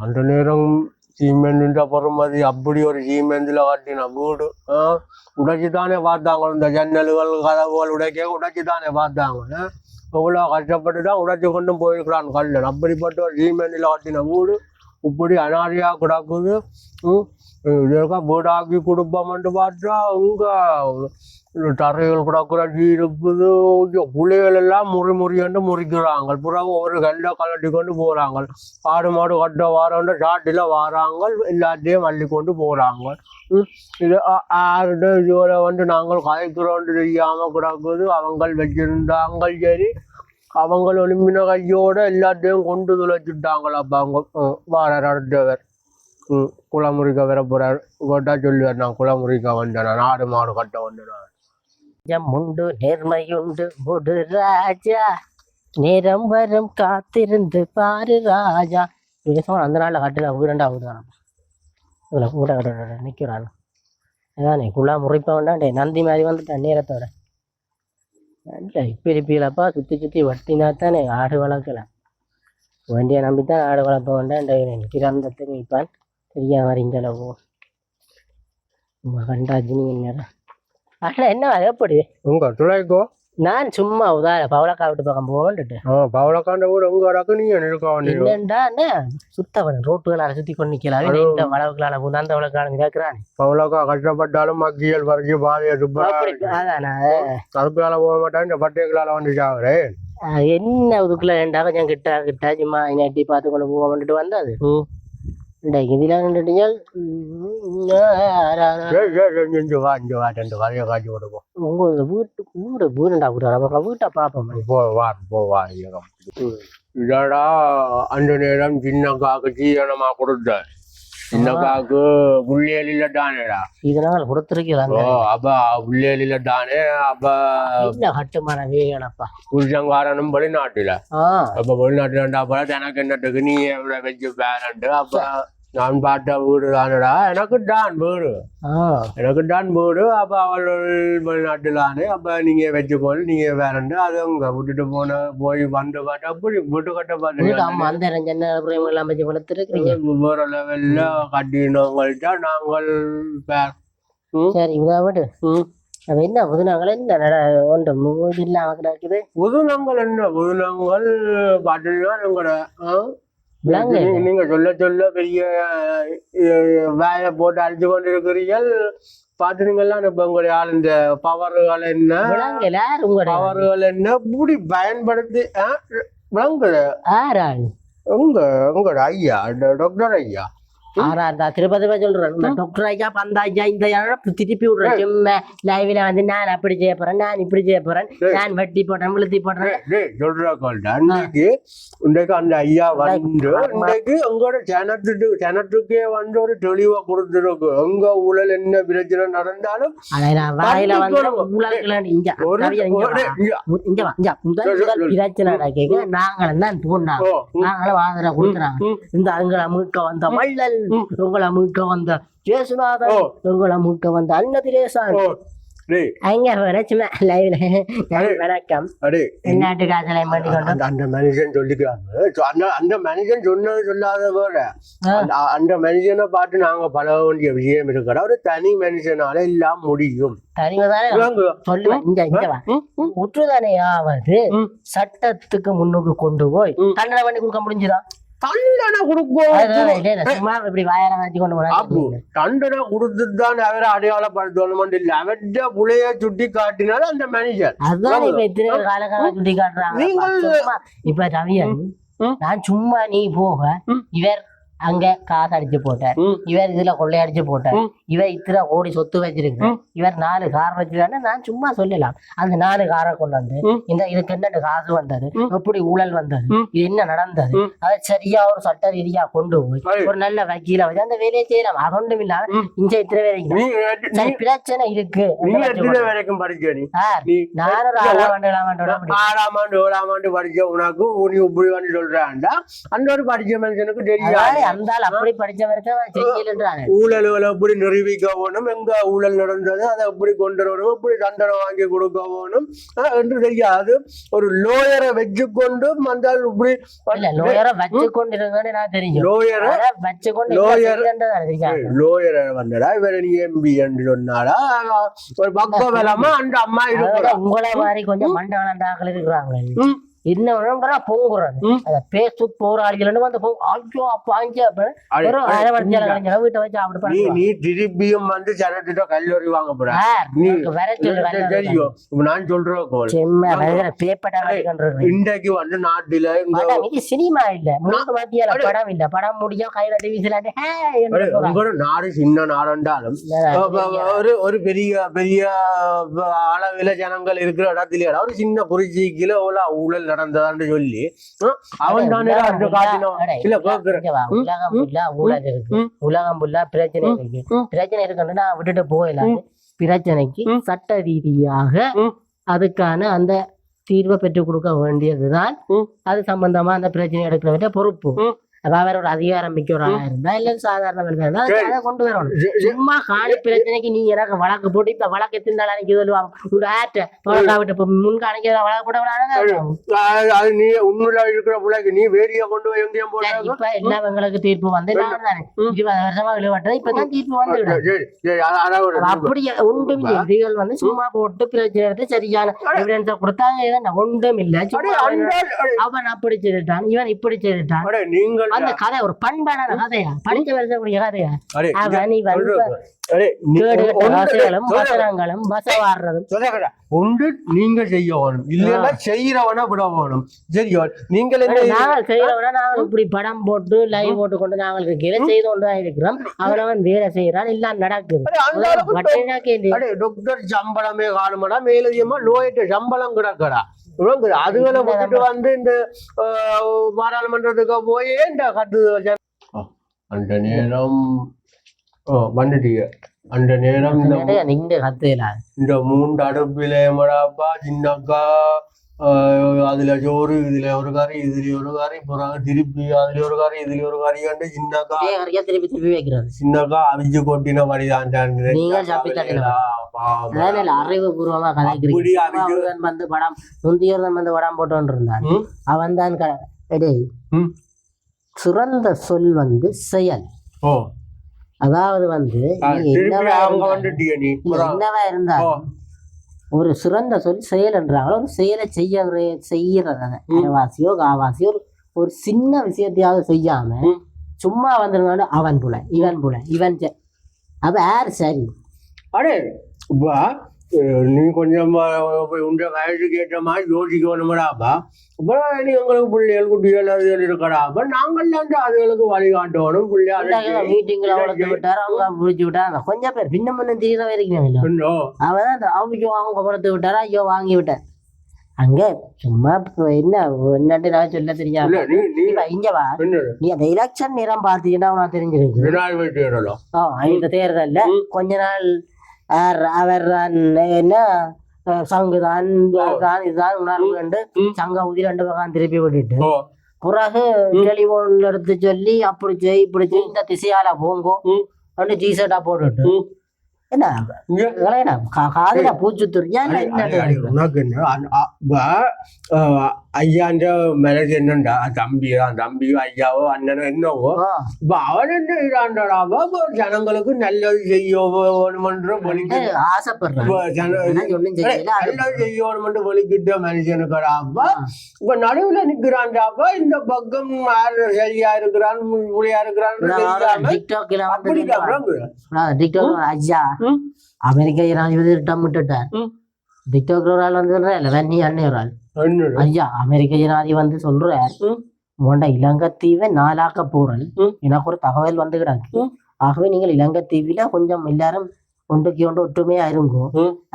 அந்த நேரம் சீமெண்ட் அது அப்படி ஒரு சீமெந்தில் கட்டின வீடு ஆ, தானே பார்த்தாங்க. இந்த ஜன்னல்கள் கதவுகள் உடைக்க உடைச்சு தானே பார்த்தாங்க எவ்வளோ கஷ்டப்பட்டு தான் உடைச்சு கொண்டு போயிருக்கிறான் கல்லன் அப்படிப்பட்ட ஒரு சீமெண்டில் கட்டின வீடு இப்படி அனாதையா கிடக்குது வீடாக்கி குடும்பம் என்று பார்த்தா அங்கே தரையில் கிடக்குற இருக்குது புளிகள் எல்லாம் முறி முறியண்டு முறிக்கிறாங்க பிறகு ஒரு கல்லை கலட்டி கொண்டு போகிறாங்க ஆடு மாடு கட்ட வாரண்டு சாட்டில் வாராங்க எல்லாத்தையும் அள்ளி கொண்டு போகிறாங்க இது ஆறுட இதுவரை வந்து நாங்கள் கதைக்கிறோன்னு தெரியாமல் கிடக்குது அவங்க வச்சிருந்தாங்க சரி அவங்க ஒலிம்பின கையோடு எல்லாத்தையும் கொண்டு துளைச்சிட்டாங்களா அப்போ அவங்க ம், நடந்தவர் குளமுறிக்க வர போறார் கேட்டா சொல்லுவார் நான் குளமுறிக்க வந்தேன் நான் ஆடு மாடு கட்ட வந்தேன்? உண்டு நேர்மையுண்டு முடு ராஜா. நேரம் வரும் காத்திருந்து பாரு ராஜா. பேசுவோம் அந்த நாளில் கட்டுல வீடண்டா விடுறான் இதில் கூட கட்ட நிற்கிறான் அதானே குழா முறைப்ப நந்தி மாதிரி வந்துட்டான் நேரத்தோட. இல்லை இப்போ இருப்பீங்களப்பா சுற்றி சுற்றி வட்டினா தானே ஆடு வளர்க்கலாம். வண்டியை நம்பித்தான் ஆடு வளர்ப்ப வேண்டாண்டே நிற்கிறாந்தத்துக்கு நிற்பான் இந்த அளவு கண்டாஜினி நேரம் ஆனால் என்ன எப்படி உங்க துளைக்கோ நான் சும்மா உதார பவளக்கா விட்டு பக்கம் போகன்ட்டு ஆ பவளக்காண்ட ஊர் உங்க நீங்க நிற்க வேண்டிய என்னண்டா சுத்தவன் ரோட்டுகளால சுத்தி கொண்டு நிக்கலாம் இந்த வளவுகளால புந்து அந்த வளவுகளால கேட்கிறான் பவளக்கா கஷ்டப்பட்டாலும் மக்கியல் பறிச்சு பாதையை அதானா? அதுக்குள்ளால போக மாட்டான் இந்த பட்டைகளால வந்து சாவரே அஹ் என்ன இதுக்குள்ள ரெண்டா கொஞ்சம் கிட்ட கிட்ட சும்மா நட்டி பார்த்து கொண்டு போக வந்துட்டு வந்தது? இன்றைக்கு இதில் நின்றுட்டீங்க சரி சரி இங்க வா இங்க வா ரெண்டு கதையை காட்சி கொடுப்போம். உங்க வீட்டு வீடு வீடுண்டா வீடு நம்ம வீட்டை பார்ப்போம். இதடா அந்த நேரம் சின்ன காக்கு சீரணமா கொடுத்த. சின்ன காக்கு புள்ளியலில தானேடா. இதனால் ஓ கொடுத்துருக்கிறாங்க அப்ப புள்ளியலில தானே அப்ப. இல்ல கட்டுமான வீடப்பா புருஷங்காரனும் வெளிநாட்டுல. அப்ப வெளிநாட்டுல அப்ப எனக்கு என்னட்டுக்கு நீ எவ்வளவு வச்சு பேரண்ட் அப்ப. நான் பார்த்த வீடு தானடா. எனக்கு தான் வீடு. எனக்கு தான் வீடு. அப்ப அவள் வெளிநாட்டுலானே அப்ப நீங்க வச்சு போல நீங்க வேறண்டு அது அங்க விட்டுட்டு போன போய் வந்து பார்த்தா அப்படி வீட்டு கட்ட பார்த்து வேற லெவல்ல கட்டினவங்கள்ட்ட நாங்கள் சரி இதை விடு. ம். அப்ப என்ன புதுநாங்கள் என்ன ஒன்று மூது இல்லாம கிடக்குது. புதுநங்கள் என்ன? புதுநங்கள்? விலங்கு நீ- நீங்க சொல்ல சொல்ல பெரிய வேலை போட்டு அழிச்சு கொண்டு இருக்கிறீர்கள் பாத்துனீங்கல்லாம் இப்ப உங்களுடைய ஆள் இந்த பவர்கள் என்ன? பவர்கள் என்ன? இப்படி பயன்படுத்தி விளங்குது. உங்க உங்களோட ஐயா டாக்டர் ஐயா. ஆறாள் தான் திருப்பதி போய் சொல்றேன் இந்த டாக்டர் ஐயா பந்த ஐயா இந்த ஐயா திருப்பி விடுறேன் சும்மா லைவ்ல வந்து நான் அப்படி செய்ய போறேன் நான் இப்படி செய்ய போறேன் நான் வெட்டி போடுறேன் விழுத்தி போடுறேன் சொல்றா கொள்டா இன்னைக்கு இன்னைக்கு அந்த ஐயா வந்து இன்னைக்கு உங்களோட ஜனத்துக்கு ஜனத்துக்கே வந்து ஒரு தெளிவா கொடுத்துருக்கு உங்க ஊழல் என்ன பிரச்சனை நடந்தாலும் வாயில வந்து. உலகலாம் இங்க முதல். பிரச்சனை நாங்களும் தான் ம், நாங்களும் ஆதரவு கொடுக்குறாங்க. இந்த அங்களை மீட்க வந்த வள்ளல் ம். உங்களை மீட்க வந்த ஜேசுநாதன் உங்களை மீட்க வந்த அன்னதிரேசன். வணக்கம். அந்த மனுஷன் சொல்லிக்கிறாங்க. So, அந்த அந்த மனுஷன் சொன்னது சொல்லாத வேற. ஆ. அந்த அந்த மனுஷனை பார்த்து நாங்க பழக வேண்டிய விஷயம் இருக்கிற ஒரு தனி மனுஷனால எல்லாம் முடியும். ம். சட்டத்துக்கு முன்னுக்கு கொண்டு போய் ம். தண்டனை பண்ணி கொடுக்க முடிஞ்சுதா? தண்டனை கொடுக்கும் தண்டனை கொடுத்துட்டு தான் அவரை அடையாளப்படுத்தணும் இல்ல. அவற்ற புலைய சுட்டி காட்டினாலும் அந்த மனுஷன். அதுதான் இப்ப இத்தனை காலகாலம் சுட்டி காட்டுறாங்க. இப்ப ரவியன். நான் சும்மா நீ போக. இவர் அங்க காசு அடிச்சு போட்டார். இவர் இதுல கொள்ளையடிச்சு போட்டார். இவர் இத்தனை கோடி சொத்து வச்சிருக்கு. இவர் நாலு கார் வச்சிருக்காரு நான் சும்மா சொல்லலாம் அந்த நாலு காரை கொண்டு வந்து. இந்த இதுக்கு என்ன காசு வந்தது. எப்படி ஊழல் வந்தது. இது என்ன நடந்தது. அதை சரியா ஒரு சட்ட ரீதியா கொண்டு போய். ஒரு நல்ல வக்கீல வச்சு அந்த வேலையை செய்யலாம் அது ஒன்றும் இல்லாம. இங்க இத்தனை வரைக்கும் பிரச்சனை இருக்கு வரைக்கும் படிச்ச நீ சார் நீ நானும் ஒரு ஆறாம் ஆண்டு ஏழாம் ஆறாம் ஆண்டு ஏழாம் ஆண்டு படிச்ச உனக்கு நீ இப்படி வந்து சொல்றான்டா அந்த ஒரு படிச்ச மனுஷனுக்கு தெரியாது அந்த ஆள் அப்படி படிச்சவருக்கு செய்யலன்றாங்க ஊழல்களை எப்படி நிரூபிக்க வேணும்? எங்க ஊழல் நடந்தது? அதை எப்படி கொண்டு வரணும்? எப்படி தண்டனை வாங்கி கொடுக்க வேணும்? ஆஹ் என்று தெரியாது. ஒரு லோயரை வச்சுக்கொண்டு மந்தால் இப்படி இல்ல லோயரை வச்சு கொண்டு இருக்கேன்னு நான் தெரியும் லோயரை அதை வச்சு கொண்டு Lawyer- தெரியும் லோயரை வந்தடா இவர் நீ எம்பி என்று சொன்னாடா ஒரு பக்கம் இல்லாம அந்த அம்மா இருக்கிறா உங்களை மாதிரி கொஞ்சம் மண்டை வளர்ந்தாக்கள் இருக்கிறாங்க. இன்னும் பொங்குறது. அத பேஸ்புக் போராளிகள் வந்து ஐயோ அப்ப அஞ்சு அப்ப அடே, ஒரு அரை மணிச்சால கலைஞர் வீட்டை வச்சு அப்படி நீ திருப்பியும் வந்து சனத்திட்ட கல்லூரி வாங்க போற. நீ- வர தெரியும். நான் சொல்ற கோல். செம்ம கட்டிக்கொண்டிருக்கு இன்றைக்கு வந்து நாட்டில இது சினிமா இல்ல. மூணு மத்தியால படம் இல்ல. படம் முடிஞ்சா கையில அடே, உங்களோட நாடு சின்ன நாடுண்டாலும் ஒரு ஒரு பெரிய பெரிய அளவில ஜனங்கள் இருக்கிற இடத்துல ஒரு சின்ன குறிச்சிக்குல அவ்வளவு ஊழல் நடந்ததான்னு சொல்லி அவன் தானே இல்ல கேக்குறேன். உலகம் ஃபுல்லா பிரச்சனை இருக்கு. பிரச்சனை இருக்குன்னு நான் விட்டுட்டு போயிடலாம் பிரச்சனைக்கு. சட்ட ரீதியாக. அதுக்கான அந்த தீர்வை பெற்றுக் கொடுக்க வேண்டியதுதான். அது சம்பந்தமா அந்த பிரச்சனை எடுக்கிறவற்ற பொறுப்பு. அப்ப அவர் ஒரு அதிகாரம் மிக்கவராக இருந்தா இல்ல சாதாரண இருந்தா சரி. அதை கொண்டு வரணும் சும்மா காணி பிரச்சனைக்கு நீ எனக்கு வழக்கு போட்டு இப்ப வழக்கு எத்தனை நாள் அன்னைக்கு சொல்லுவாங்க உங்க ஆட்ட விட்டு இப்ப முன்காணிக்க வழக்கு போட்டவனால அது நீ உண்மையில இருக்கிற பிள்ளைக்கு நீ வேடிய கொண்டு போய் எங்கேயும் போட்டாங்க இப்ப எல்லாவங்களுக்கு தீர்ப்பு வந்து நான் தானே ம். இருபது வருஷமா விழுவட்டது இப்பதான் தீர்ப்பு வந்து ஒரு- அப்படி ஒன்றும் இதுகள் வந்து சும்மா போட்டு பிரச்சனை எடுத்து சரியான எவிடன்ஸ கொடுத்தாங்க ஒன்றும் இல்ல அவன் அப்படி செய்துட்டான் இவன் இப்படி செய்துட்டான் நீங்கள் அந்த கதை ஒரு பண்பான கதையா படிச்ச வருஷக்கூடிய கதையா அவன் இவன் வசனங்களும் வசவாடுறதும். ஒன்று நீங்க செய்ய வேணும் இல்லைன்னா செய்யறவனா விட வேணும் சரியா நீங்கள் நாங்கள் செய்யறவன நாங்கள் இப்படி படம் போட்டு லைவ் போட்டு கொண்டு நாங்கள் இருக்கிற செய்து கொண்டு தான் இருக்கிறோம். அவனவன் வேலை செய்யறான் எல்லாம் நடக்குது. டாக்டர் சம்பளமே காணுமடா மேலதிகமா லோயிட்ட சம்பளம் கிடக்கடா. விளங்குது அதுகளை விட்டுட்டு வந்து இந்த பாராளுமன்றத்துக்கு போய் இந்த கட்டு ஜன- ஆ, அந்த நேரம் வந்துட்டீங்க. அந்த நேரம் இந்த கத்துலாம் இந்த மூன்று அடுப்பில மடாப்பா சின்னக்கா அதுல சோறு இதுல ஒரு கறி இதுல ஒரு கறி பிறகு திருப்பி அதுல ஒரு கறி இதுல ஒரு கறி கண்டு சின்னக்கா திருப்பி திருப்பி வைக்கிறது சின்னக்கா அவிஞ்சு கொட்டின அதான் இல்ல அறிவுபூர்வமா கதைக்கிறீங்க வந்து படம் முந்தியவன் வந்து படம் போட்டு இருந்தான். அவன் தான். சிறந்த சொல் வந்து செயல் அதாவது வந்து என்னவா இருந்தா ஒரு சிறந்த சொல் செயல் என்றாலும் ஒரு செயலை செய்ய செய்யறத ம். அரைவாசியோ காவாசியோ ஒரு- ஒரு சின்ன விஷயத்தையாவது செய்யாம. சும்மா வந்திருந்தாலும் அவன் புல இவன் புல இவன் அப்ப யார் சரி அடே நீ கொஞ்சம் உங்க வயசுக்கு ஏற்ற மாதிரி யோசிக்கணுமடாப்பா அப்புறம் நீ உங்களுக்கு பிள்ளைகள் குட்டிகள் அதுகள் இருக்கடாப்பா நாங்கள் தான் அதுகளுக்கு வழிகாட்டணும் பிள்ளைகள் மீட்டிங்ல வளர்த்து விட்டாரு அவங்க பிடிச்சி விட்டாரு கொஞ்சம் பேர் பின்ன முன்ன தெரியற வரைக்கும் அவன் அவங்க அவங்க வளர்த்து விட்டாரா ஐயோ வாங்கி விட்டார் அங்க சும்மா என்ன என்னட்டு நான் சொல்ல தெரியாம இல்ல நீ அந்த எலெக்ஷன் நேரம் பார்த்தீங்கன்னா உனக்கு தெரிஞ்சிருக்கு இந்த தேர்தல்ல. கொஞ்ச நாள் அவர் என்ன? அஹ், சங்கு தான் தான் இதுதான் உணர்வு கண்டு. சங்க ஊதி ரெண்டு பக்கம் திருப்பி விட்டுட்டு. பிறகு ம். டெலிபோன் எடுத்து சொல்லி அப்படி செய் இப்படி செய் இந்த திசையால போங்கோ. ம். அப்படி ஜீசட்டா போட்டுட்டு. என்ன? காதுல அடே, அடே, என்ன? ஐயான்ற மேரேஜ் என்னண்டா தம்பி தான் தம்பியோ ஐயாவோ அண்ணனோ என்னவோ இப்ப அவன் என்ன இதாண்டாடாவா ஜனங்களுக்கு நல்லது செய்ய வேணுமன்ற அது நல்லது செய்யணும்னு வலிக்கிட்ட மனுஷனுக்கடாப்பா இப்ப நடுவுல நிக்கிறான்டாப்பா இந்த பக்கம் சரியா இருக்கிறான் புள்ளியா இருக்கிறான் தெரியாம டிக்டாக்ல வந்து அப்படிதான் விளங்குது. டிக்டாக் ஐயா. அமெரிக்க ஜனாதிபதி ரிட்டம் விட்டுட்டார் ம். டிக்டாக் ஒரு ஆள் வந்து இல்ல நீ அண்ணன் ஒரு ஆள்? ஐயா அமெரிக்க ஜனாதிபதி வந்து சொல்றார். உண்ட இலங்கைத்தீவை நாளாக்க போறேன். எனக்கு ஒரு தகவல் வந்து கிடக்கு. ஆகவே நீங்கள் இலங்கைத்தீவில கொஞ்சம் எல்லாரும் ஒன்றுக்கு ஒன்று ஒற்றுமையா இருங்கோ.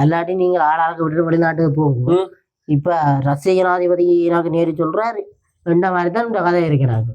அல்லாட்டி நீங்கள் ஆளாளுக்கு விட்டு வெளிநாட்டுக்கு போங்க ம். இப்ப ரஷ்ய ஜனாதிபதி எனக்கு நேரி சொல்றாரு இந்த மாதிரி தான் இந்த கதை இருக்கிறாங்க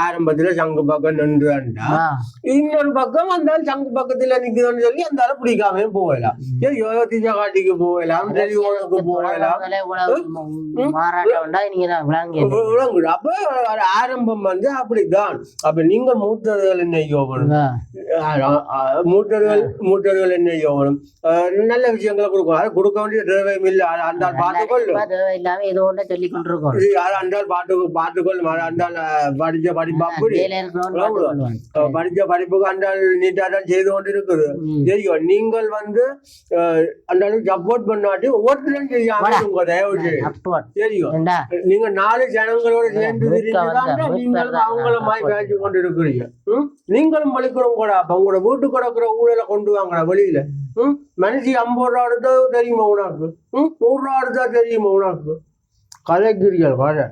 ஆரம்பத்துல சங்கு பக்கம் நின்றுண்டா இன்னொரு பக்கம் ஆள் சங்கு பக்கத்துல நிக்குதுன்னு சொல்லி அந்த ஆளை பிடிக்காம போகலாம் சரி யோகத்திஜா காட்டிக்கு போகலாம் சரி உனக்கு போகலாம் நீங்க விளங்குது அப்ப ஆரம்பம் வந்து அப்படித்தான் அப்ப நீங்கள் மூத்தர்கள் என்ன யோகணும் மூத்தர்கள் மூத்தர்கள் என்ன யோகணும் நல்ல விஷயங்களை கொடுக்கும் கொடுக்க வேண்டிய தேவையும் இல்லை ஆள் பார்த்துக்கொள்ளும் இல்லாம ஏதோ ஒண்ணு சொல்லி கொண்டிருக்கோம். ஆள் பார்த்து பார்த்துக்கொள்ளும் ஆள் படிச்ச படிப்பு படிச்ச படிப்புக்கு அந்த ஆள் நீட்டா தான் செய்து கொண்டு இருக்குது. தெரியும். நீங்கள் வந்து ஆளுக்கு சப்போர்ட் பண்ணாட்டி ஒவ்வொருத்தரும் செய்யாம. உங்க தயவு தெரியும். நீங்க நாலு ஜனங்களோட சேர்ந்து வந்த அவங்கள மாதிரி பேச்சு கொண்டு இருக்கிறீங்க? நீங்களும் பழிக்கிறோம் கூட அப்ப உங்களோட வீட்டு கிடக்குற ஊழல கொண்டு வாங்கடா வெளியில? மனுஷி ஐம்பது ரூபா எடுத்தா தெரியுமா. உனக்கு? ம்? நூறு ரூபா தான் தெரியுமா உனக்கு? கதைக்கிறீர்கள் கதை